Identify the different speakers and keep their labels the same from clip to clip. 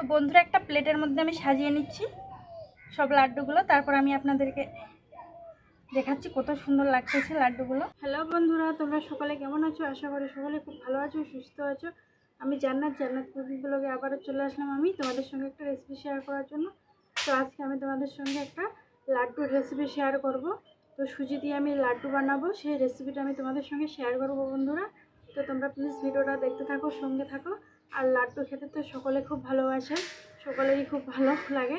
Speaker 1: তো বন্ধুরা, একটা প্লেটের মধ্যে আমি সাজিয়ে নিচ্ছি। সব লাড্ডুগুলো। তারপর আমি আপনাদেরকে দেখাচ্ছি কত সুন্দর লাগতেছে লাড্ডুগুলো। হ্যালো বন্ধুরা, তোমরা সকলে কেমন আছো? আশা করি সকলে খুব ভালো আছো, সুস্থ আছো। আমি জান্নাত জান্নাত কুকিং ব্লগে আবারও চলে আসলাম আমি তোমাদের সঙ্গে একটা রেসিপি শেয়ার করার জন্য। তো আজকে আমি তোমাদের সঙ্গে একটা লাড্ডুর রেসিপি শেয়ার করব। তো সুজি দিয়ে আমি লাড্ডু বানাবো, সেই রেসিপিটা আমি তোমাদের সঙ্গে শেয়ার করব বন্ধুরা। তো তোমরা প্লিজ ভিডিওটা দেখতে থাকো, সঙ্গে থাকো। আর লাড্ডু খেতে তো সকলে খুব ভালোবাসে, সকলেরই খুব ভালো লাগে।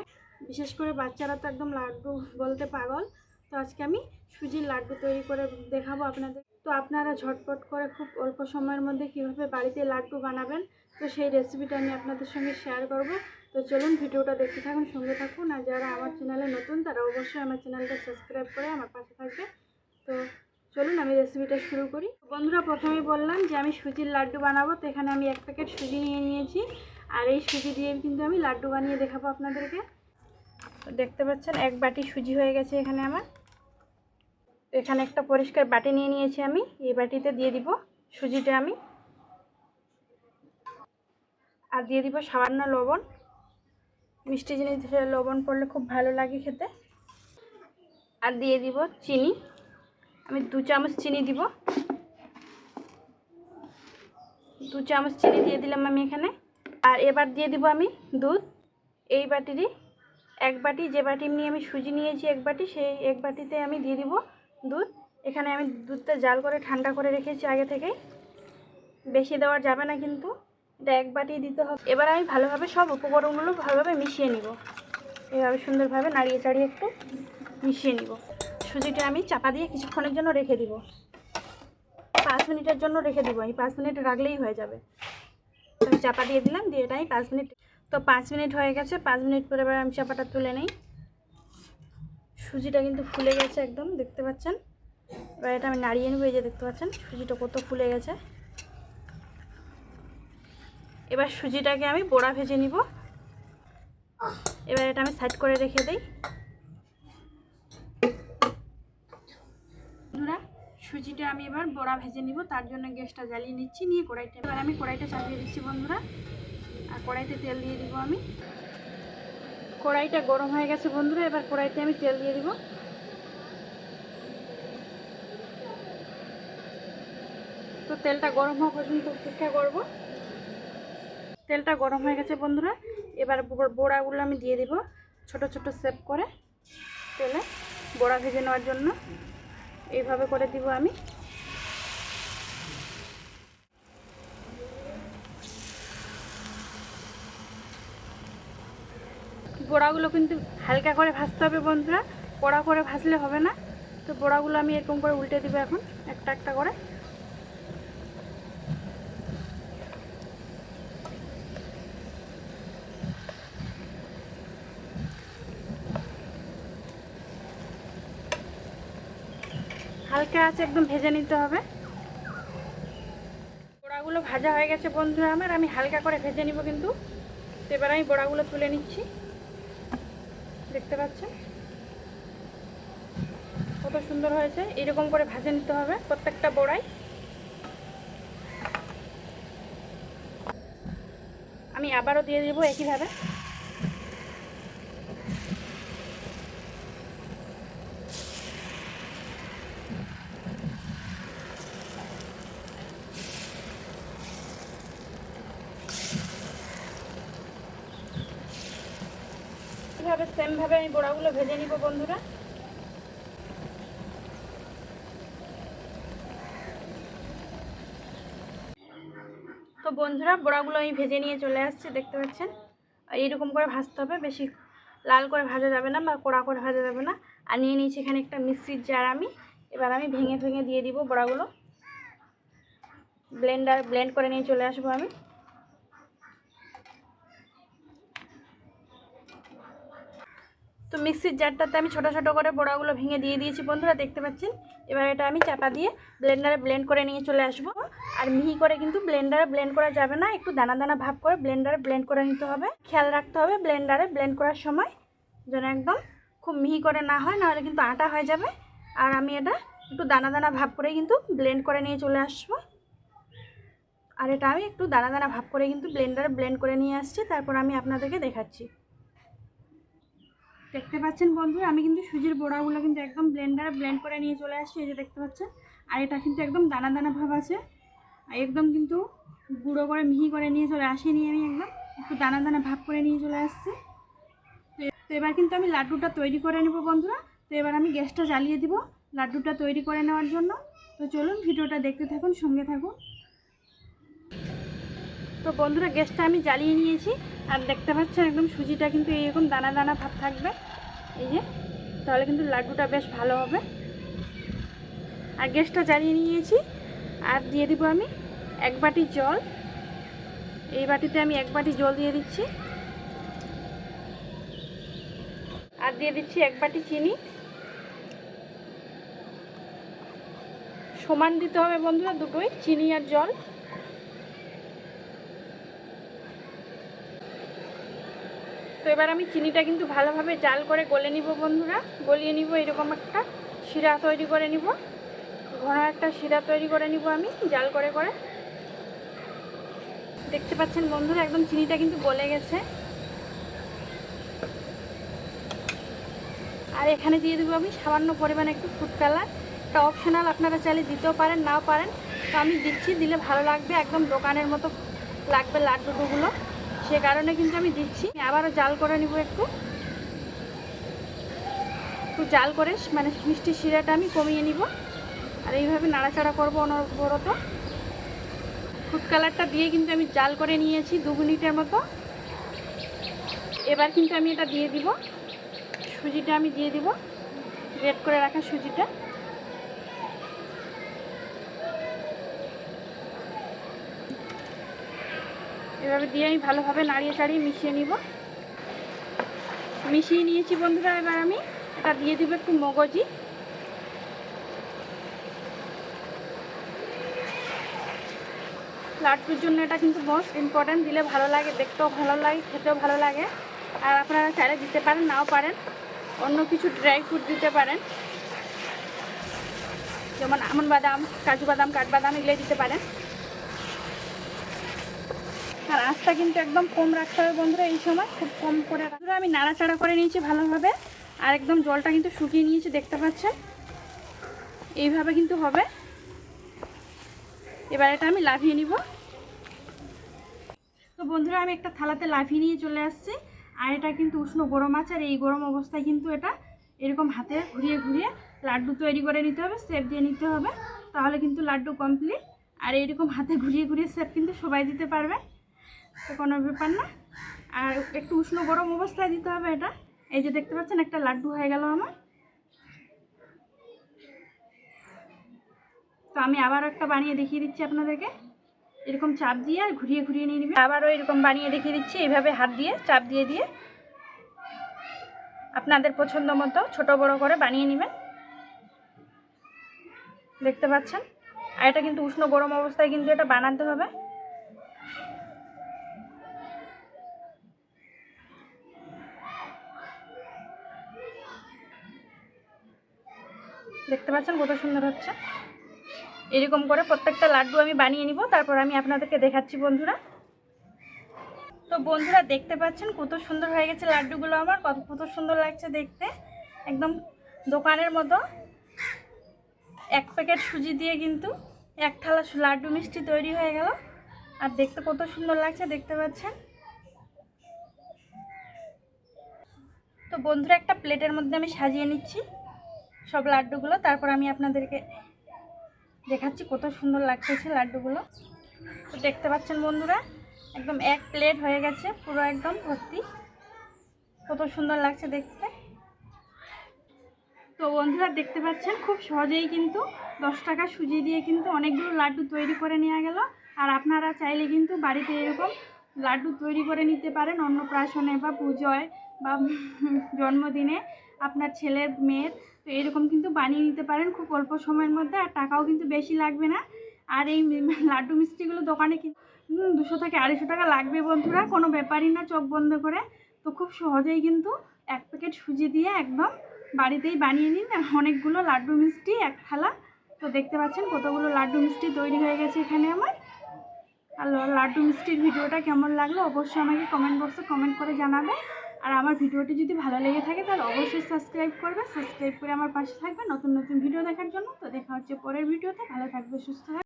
Speaker 1: বিশেষ করে বাচ্চারা তো একদম লাড্ডু বলতে পাগল। তো আজকে আমি সুজির লাড্ডু তৈরি করে দেখাবো আপনাদের। তো আপনারা ঝটপট করে খুব অল্প সময়ের মধ্যে কীভাবে বাড়িতে লাড্ডু বানাবেন, তো সেই রেসিপিটা আমি আপনাদের সঙ্গে শেয়ার করব। তো চলুন ভিডিওটা দেখতে থাকুন, সঙ্গে থাকুন। আর যারা আমার চ্যানেলে নতুন, তারা অবশ্যই আমার চ্যানেলটা সাবস্ক্রাইব করে আমার পাশে থাকবে। তো চলুন, আমি রেসিপিটা শুরু করি। বন্ধুরা প্রথমেই বললাম যে আমি সুজির লাড্ডু বানাবো, তো এখানে আমি এক প্যাকেট সুজি নিয়ে নিয়েছি। আর এই সুজি দিয়ে কিন্তু আমি লাড্ডু বানিয়ে দেখাবো আপনাদেরকে। তো দেখতে পাচ্ছেন, এক বাটি সুজি হয়ে গেছে এখানে আমার। এখানে একটা পরিষ্কার বাটি নিয়ে নিয়েছি আমি। এই বাটিতে দিয়ে দিব সুজিটা আমি। আর দিয়ে দিব সামান্য লবণ। মিষ্টি জিনিস লবণ পড়লে খুব ভালো লাগে খেতে। আর দিয়ে দিব চিনি। আমি দু চামচ চিনি দিব। দু চামচ চিনি দিয়ে দিলাম আমি এখানে। আর এবার দিয়ে দিব আমি দুধ। এই বাটিরই এক বাটি, যে বাটি নিয়ে আমি সুজি নিয়েছি এক বাটি, সেই এক বাটিতে আমি দিয়ে দিব দুধ। এখানে আমি দুধটা জাল করে ঠান্ডা করে রেখেছি আগে থেকেই। বেশি দেওয়া যাবে না কিন্তু। এটা এক বাটি দিতে হবে। এবার আমি ভালোভাবে সব উপকরণগুলো ভালোভাবে মিশিয়ে নিব। এভাবে সুন্দরভাবে নাড়িয়ে চাড়িয়ে একটু মিশিয়ে নিব। সুজিটা আমি চাপা দিয়ে কিছুক্ষণের জন্য রেখে দিব। পাঁচ মিনিটের জন্য রেখে দিব। এই পাঁচ মিনিট রাখলেই হয়ে যাবে। আমি চাপা দিয়ে দিলাম, দিয়ে এটা আমি পাঁচ মিনিট তো পাঁচ মিনিট হয়ে গেছে। পাঁচ মিনিট পরে এবার আমি চাপাটা তুলে নেই। সুজিটা কিন্তু ফুলে গেছে একদম, দেখতে পাচ্ছেন? এবার এটা আমি নাড়িয়ে নেব, এই যে দেখতে পাচ্ছেন? সুজিটা কত ফুলে গেছে। এবার সুজিটাকে আমি বড়া ভেজে নিব। এবার এটা আমি সাইড করে রেখে দিই। সুজিটা আমি এবার বড়া ভেজে নিব। তার জন্য গ্যাসটা জ্বালিয়ে নিচ্ছি, নিয়ে কড়াইটা এবার আমি কড়াইটা চালিয়ে দিচ্ছি বন্ধুরা। আর কড়াইতে তেল দিয়ে দিব আমি। কড়াইটা গরম হয়ে গেছে বন্ধুরা, এবার কড়াইতে আমি তেল দিয়ে দিব। তো তেলটা গরম হওয়া পর্যন্ত অপেক্ষা করব। তেলটা গরম হয়ে গেছে বন্ধুরা, এবার বড়াগুলো আমি দিয়ে দিব ছোট ছোট সেভ করে তেলে। বড়া ভেজে নেওয়ার জন্য। এইভাবে করে দিব আমি। বড়াগুলো কিন্তু হালকা করে ভাজতে হবে বন্ধুরা। কড়া করে ভাজলে হবে না। তো বড়াগুলো আমি এরকম করে উল্টে দিব এখন, একটা একটা করে। হালকা আছে, একদম ভেজে নিতে হবে। বড়াগুলো ভাজা হয়ে গেছে বন্ধুরা আমার, আমি হালকা করে ভেজে নিব কিন্তু। এবার আমি বড়াগুলো তুলে নিচ্ছি। দেখতে পাচ্ছেন? কত সুন্দর হয়েছে, এরকম করে ভাজে নিতে হবে প্রত্যেকটা বড়াই। আমি আবারও দিয়ে দেবো একইভাবে। এভাবে সেমভাবে আমি বড়াগুলো ভেজে নিব বন্ধুরা। তো বন্ধুরা, বড়াগুলো আমি ভেজে নিয়ে চলে আসছি, দেখতে পাচ্ছেন? আর এইরকম করে ভাজতে হবে, বেশি লাল করে ভাজা যাবে না বা কড়া করে ভাজা যাবে না। আর নিয়ে নিয়েছি এখানে একটা মিক্সির জার আমি। এবার আমি ভেঙে ভেঙে দিয়ে দিব বড়াগুলো। ব্লেন্ডার ব্লেন্ড করে নিয়ে চলে আসব আমি। তো মিক্সির জারটাতে আমি ছোটো ছোটো করে বড়াগুলো ভেঙে দিয়ে দিয়েছি বন্ধুরা, দেখতে পাচ্ছেন? এবার এটা আমি চাপা দিয়ে ব্লেন্ডারে ব্লেন্ড করে নিয়ে চলে আসব। আর মিহি করে কিন্তু ব্লেন্ডারে ব্লেন্ড করা যাবে না, একটু দানা দানা ভাব করে ব্লেন্ডারে ব্লেন্ড করে নিতে হবে। খেয়াল রাখতে হবে ব্লেন্ডারে ব্লেন্ড করার সময় যেন একদম খুব মিহি করে না হয় নাহলে কিন্তু আটা হয়ে যাবে। আর আমি এটা একটু দানা দানা ভাব করে কিন্তু ব্লেন্ড করে নিয়ে চলে আসব। আর এটা আমি একটু দানা দানা ভাব করে কিন্তু ব্লেন্ডারে ব্লেন্ড করে নিয়ে আসছি, তারপর আমি আপনাদেরকে দেখাচ্ছি। দেখতে পাচ্ছেন বন্ধুরা আমি কিন্তু সুজির বড়াগুলো কিন্তু একদম ব্লেন্ডারে ব্লেন্ড করে নিয়ে চলে আসছি, এই যে দেখতে পাচ্ছেন। আর এটা কিন্তু একদম দানা দানা ভাব আছে। আর একদম কিন্তু গুঁড়ো করে, মিহি করে নিয়ে চলে আসিনি আমি একদম। একটু দানা দানা ভাব করে নিয়ে চলে আসছি। তো এবার কিন্তু আমি লাড্ডুটা তৈরি করে নেব বন্ধুরা। তো এবার আমি গ্যাসটা জ্বালিয়ে দিব লাড্ডুটা তৈরি করে নেওয়ার জন্য। তো চলুন ভিডিওটা দেখতে থাকুন, সঙ্গে থাকুন। তো বন্ধুরা গ্যাসটা আমি জ্বালিয়ে নিয়েছি। আর দেখতে পাচ্ছেন একদম সুজিটা কিন্তু এইরকম দানা দানা ভাব থাকবে। এই যে, তাহলে কিন্তু লাড্ডুটা বেশ ভালো হবে। আর গ্যাসটা জ্বালিয়ে নিয়েছি। আর দিয়ে দিব আমি এক বাটি জল। এই বাটিতে আমি এক বাটি জল দিয়ে দিচ্ছি। আর দিয়ে দিচ্ছি এক বাটি চিনি। সমান দিতে হবে বন্ধুরা দুটোই, চিনি আর জল। এবার আমি চিনিটা কিন্তু ভালোভাবে জাল করে গলে নিব বন্ধুরা। গলিয়ে নিব এরকম একটা শিরা তৈরি করে নিব। ঘন একটা শিরা তৈরি করে নিব আমি, জাল করে করে। দেখতে পাচ্ছেন বন্ধুরা, একদম চিনিটা কিন্তু গলে গেছে। আর এখানে দিয়ে দেবো আমি সামান্য পরিমাণে একটু ফুড কালার এটা অপশনাল আপনারা চাইলে দিতেও পারেন, নাও পারেন। তো আমি দিচ্ছি, দিলে ভালো লাগবে, একদম দোকানের মতো লাগবে লাড্ডুগুলো। সে কারণে কিন্তু আমি দিচ্ছি। আবারও জাল করে নিব একটু। একটু জাল করে মানে মিষ্টি শিরাটা আমি কমিয়ে নিব। আর এইভাবে নাড়াচাড়া করব অনবরত। ফুড কালারটা দিয়ে কিন্তু আমি জাল করে নিয়েছি দু মিনিটের মতো। এবার কিন্তু আমি এটা দিয়ে দিব। সুজিটা আমি দিয়ে দিব। রেড করে রাখা সুজিটা। এভাবে দিয়ে আমি ভালোভাবে নাড়িয়ে চাড়িয়ে মিশিয়ে নিব। মিশিয়ে নিয়েছি বন্ধুরা এবার আমি। এটা দিয়ে দিব একটু মগজি। লাড্ডুর জন্য এটা কিন্তু মোস্ট ইম্পর্ট্যান্ট দিলে ভালো লাগে, দেখতেও ভালো লাগে, খেতেও ভালো লাগে। আর আপনারা চাইলে দিতে পারেন, নাও পারেন। অন্য কিছু ড্রাই ফ্রুট দিতে পারেন। যেমন আমন বাদাম, কাজু বাদাম কাঠবাদাম এগুলো দিতে পারেন। আর আঁচটা কিন্তু একদম কম রাখতে হবে বন্ধুরা এই সময়, খুব কম করে বন্ধুরা আমি নাড়াচাড়া করে নিয়েছি ভালোভাবে, আর একদম জলটা কিন্তু শুকিয়ে নিয়েছি, দেখতে পাচ্ছেন? এইভাবে কিন্তু হবে। এবার এটা আমি লাভিয়ে নিব। তো বন্ধুরা, আমি একটা থালাতে লাভিয়ে নিয়ে চলে আসছি। আর এটা কিন্তু উষ্ণ গরম আছে, আর এই গরম অবস্থায় কিন্তু এটা এরকম হাতে ঘুরিয়ে ঘুরিয়ে লাড্ডু তৈরি করে নিতে হবে, সেপ দিয়ে নিতে হবে। তাহলে কিন্তু লাড্ডু কমপ্লিট আর এইরকম হাতে ঘুরিয়ে ঘুরিয়ে সেপ কিন্তু সবাই দিতে পারবে। তো কোনো ব্যাপার না। আর একটু উষ্ণ গরম অবস্থায় দিতে হবে এটা। এই যে দেখতে পাচ্ছেন, একটা লাড্ডু হয়ে গেল আমার। তো আমি আবার একটা বানিয়ে দেখিয়ে দিচ্ছি আপনাদেরকে। এরকম চাপ দিয়ে আর ঘুরিয়ে ঘুরিয়ে নিয়ে নিবি আবারও এরকম বানিয়ে দেখিয়ে দিচ্ছি, এইভাবে হাত দিয়ে, চাপ দিয়ে দিয়ে। আপনাদের পছন্দ মতো ছোট বড় করে বানিয়ে নেবেন। দেখতে পাচ্ছেন? আর এটা কিন্তু উষ্ণ গরম অবস্থায় কিন্তু এটা বানাতে হবে। দেখতে পাচ্ছেন কত সুন্দর হচ্ছে। এরকম করে প্রত্যেকটা লাড্ডু আমি বানিয়ে নিব, তারপর আমি আপনাদেরকে দেখাচ্ছি বন্ধুরা। তো বন্ধুরা, দেখতে পাচ্ছেন কত সুন্দর হয়ে গেছে লাড্ডুগুলো আমার, কত কত সুন্দর লাগছে দেখতে। একদম দোকানের মতো। এক প্যাকেট সুজি দিয়ে কিন্তু এক থালা লাড্ডু মিষ্টি তৈরি হয়ে গেল। আর দেখতে কত সুন্দর লাগছে দেখতে পাচ্ছেন। তো বন্ধুরা, একটা প্লেটের মধ্যে আমি সাজিয়ে নিচ্ছি। সব লাড্ডুগুলো। তারপর আমি আপনাদেরকে দেখাচ্ছি কত সুন্দর লাগতেছে লাড্ডুগুলো। তো দেখতে পাচ্ছেন বন্ধুরা, একদম এক প্লেট হয়ে গেছে, পুরো একদম ভর্তি। কত সুন্দর লাগছে দেখতে। তো বন্ধুরা, দেখতে পাচ্ছেন, খুব সহজেই কিন্তু দশ টাকা সুজি দিয়ে কিন্তু অনেকগুলো লাড্ডু তৈরি করে নেওয়া গেল। আর আপনারা চাইলে কিন্তু বাড়িতে এরকম লাড্ডু তৈরি করে নিতে পারেন অন্নপ্রাশনে বা পুজোয়। বা জন্মদিনে আপনার ছেলের মেয়ের, তো এরকম কিন্তু বানিয়ে নিতে পারেন খুব অল্প সময়ের মধ্যে আর টাকাও কিন্তু বেশি লাগবে না। আর এই লাড্ডু মিষ্টিগুলো দোকানে কিন্তু দুশো থেকে আড়াইশো টাকা লাগবে বন্ধুরা, কোনো ব্যাপারই না চোখ বন্ধ করে। তো খুব সহজেই কিন্তু এক প্যাকেট সুজি দিয়ে একদম বাড়িতেই বানিয়ে নিন। অনেকগুলো লাড্ডু মিষ্টি, এক থালা। তো দেখতে পাচ্ছেন কতগুলো লাড্ডু মিষ্টি তৈরি হয়ে গেছে এখানে আমার। আর লাড্ডু মিষ্টির ভিডিওটা কেমন লাগল অবশ্যই আমাকে কমেন্ট বক্সে কমেন্ট করে জানাবে আর আমার ভিডিওটি যদি ভালো লেগে থাকে, তাহলে অবশ্যই সাবস্ক্রাইব করবে। সাবস্ক্রাইব করে আমার পাশে থাকবে নতুন নতুন ভিডিও দেখার জন্য। তো দেখা হচ্ছে পরের ভিডিওতে। ভালো থাকবে, সুস্থ থাকবে।